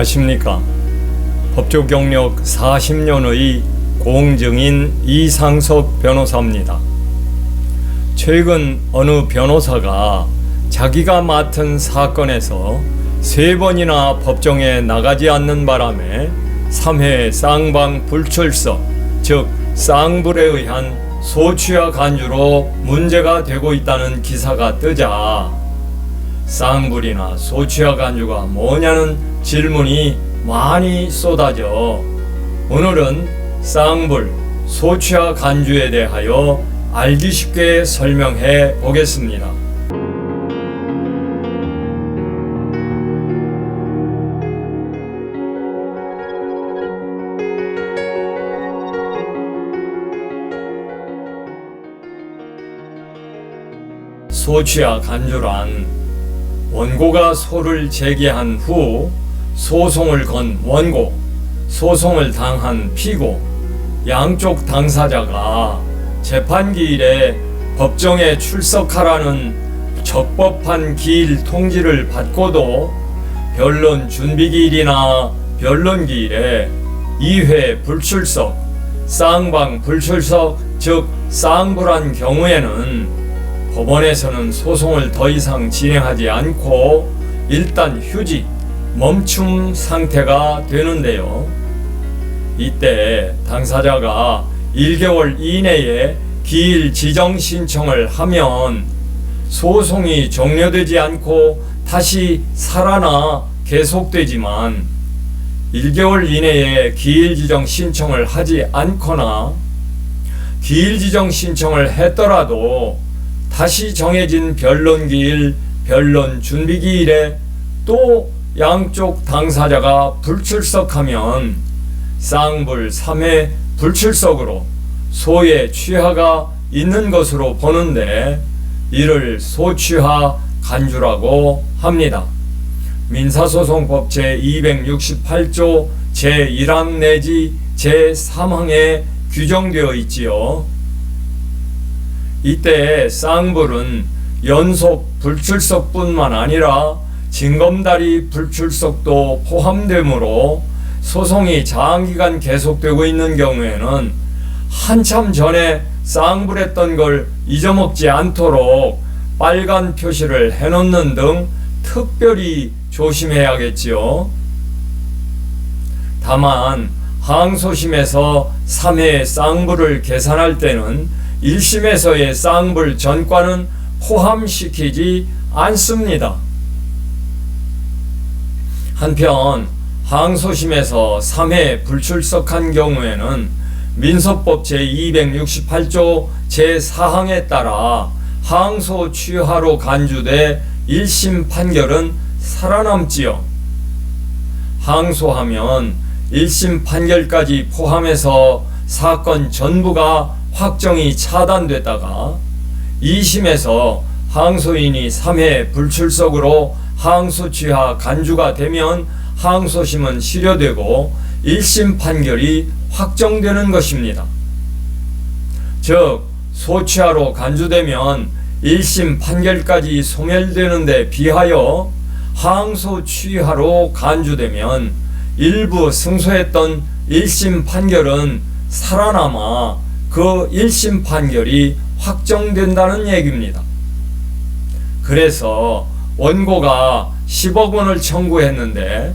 안녕하십니까. 법조 경력 40년의 공증인 이상석 변호사입니다. 최근 어느 변호사가 자기가 맡은 사건에서 세 번이나 법정에 나가지 않는 바람에 3회 쌍방 불출석, 즉 쌍불에 의한 소취와 간주로 문제가 되고 있다는 기사가 뜨자 쌍불이나 소취와 간주가 뭐냐는 질문이 많이 쏟아져 오늘은 쌍불, 소취와 간주에 대하여 알기 쉽게 설명해 보겠습니다. 소취와 간주란 원고가 소를 제기한 후 소송을 건 원고, 소송을 당한 피고, 양쪽 당사자가 재판 기일에 법정에 출석하라는 적법한 기일 통지를 받고도 변론 준비 기일이나 변론 기일에 2회 불출석, 쌍방 불출석, 즉 쌍불한 경우에는 법원에서는 소송을 더 이상 진행하지 않고 일단 휴지, 멈춤 상태가 되는데요. 이때 당사자가 1개월 이내에 기일 지정 신청을 하면 소송이 종료되지 않고 다시 살아나 계속되지만 1개월 이내에 기일 지정 신청을 하지 않거나 기일 지정 신청을 했더라도 다시 정해진 변론 기일, 변론 준비 기일에 또 양쪽 당사자가 불출석하면 쌍불 3회 불출석으로 소의 취하가 있는 것으로 보는데 이를 소취하 간주라고 합니다. 민사소송법 제268조 제1항 내지 제3항에 규정되어 있지요. 이때 쌍불은 연속 불출석뿐만 아니라 징검다리 불출석도 포함되므로 소송이 장기간 계속되고 있는 경우에는 한참 전에 쌍불했던 걸 잊어먹지 않도록 빨간 표시를 해놓는 등 특별히 조심해야겠지요. 다만 항소심에서 3회 쌍불을 계산할 때는 1심에서의 쌍불 전과는 포함시키지 않습니다. 한편 항소심에서 3회 불출석한 경우에는 민서법 제268조 제4항에 따라 항소 취하로 간주돼 1심 판결은 살아남지요. 항소하면 1심 판결까지 포함해서 사건 전부가 확정이 차단됐다가 2심에서 항소인이 3회 불출석으로 항소 취하 간주가 되면 항소심은 실효되고 1심 판결이 확정되는 것입니다. 즉 소취하로 간주되면 1심 판결까지 소멸되는데 비하여 항소 취하로 간주되면 일부 승소했던 1심 판결은 살아남아 그 1심 판결이 확정된다는 얘기입니다. 그래서 원고가 10억 원을 청구했는데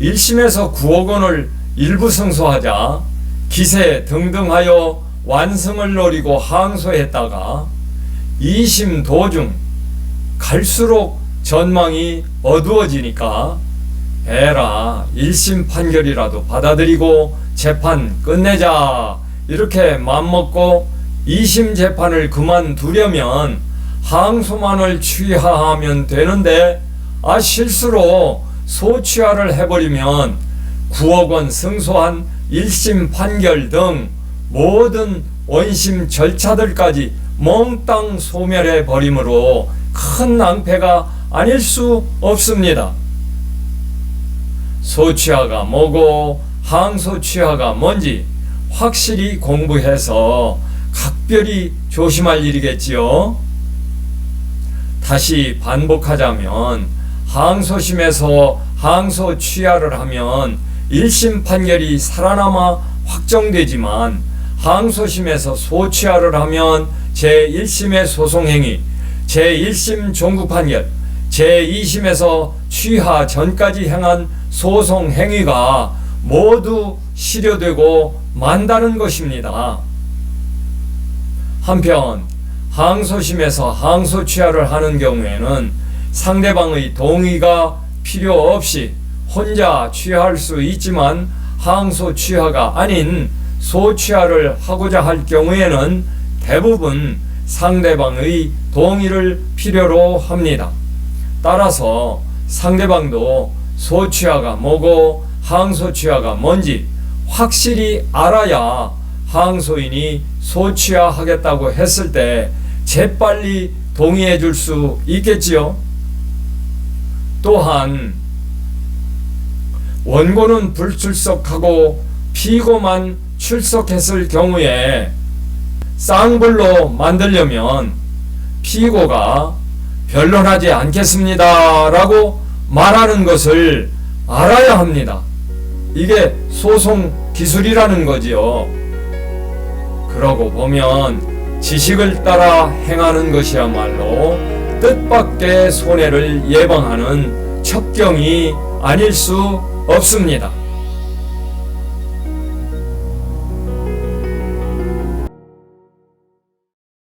1심에서 9억 원을 일부 승소하자 기세 등등하여 완승을 노리고 항소했다가 2심 도중 갈수록 전망이 어두워지니까 에라 1심 판결이라도 받아들이고 재판 끝내자 이렇게 맘먹고 2심 재판을 그만두려면 항소만을 취하하면 되는데 아 실수로 소취하를 해버리면 9억 원 승소한 1심 판결 등 모든 원심 절차들까지 몽땅 소멸해 버림으로 큰 낭패가 아닐 수 없습니다. 소취하가 뭐고 항소취하가 뭔지 확실히 공부해서 각별히 조심할 일이겠지요. 다시 반복하자면 항소심에서 항소 취하를 하면 1심 판결이 살아남아 확정되지만 항소심에서 소취하를 하면 제1심의 소송행위, 제1심 종구 판결, 제2심에서 취하 전까지 행한 소송 행위가 모두 실효되고 만다는 것입니다. 한편 항소심에서 항소 취하를 하는 경우에는 상대방의 동의가 필요 없이 혼자 취하할 수 있지만 항소 취하가 아닌 소취하를 하고자 할 경우에는 대부분 상대방의 동의를 필요로 합니다. 따라서 상대방도 소취하가 뭐고 항소취하가 뭔지 확실히 알아야 항소인이 소취하하겠다고 했을 때 재빨리 동의해 줄 수 있겠지요. 또한 원고는 불출석하고 피고만 출석했을 경우에 쌍불로 만들려면 피고가 변론하지 않겠습니다. 라고 말하는 것을 알아야 합니다. 이게 소송 기술이라는 거지요. 그러고 보면 지식을 따라 행하는 것이야말로 뜻밖의 손해를 예방하는 첩경이 아닐 수 없습니다.